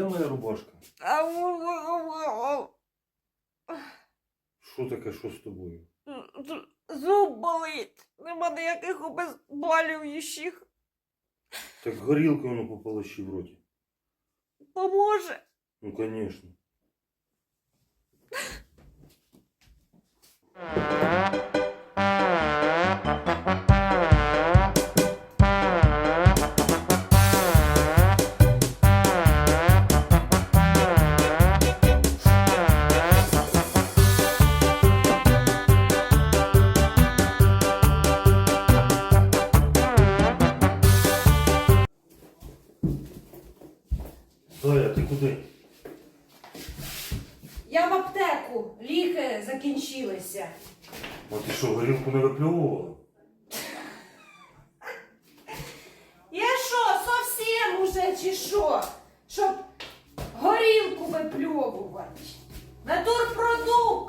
де моя рубашка? Що таке, що з тобою? Зуб болить. Нема ніяких обезболюючих. Так горілкою воно пополощи в роті. Поможе. Ну, конечно. Зоя, ти куди? Я в аптеку. Ліки закінчилися. А ти що, горілку не випльовувала? Я що, совсем уже чи що? Щоб горілку випльовувати. Натурпродукт.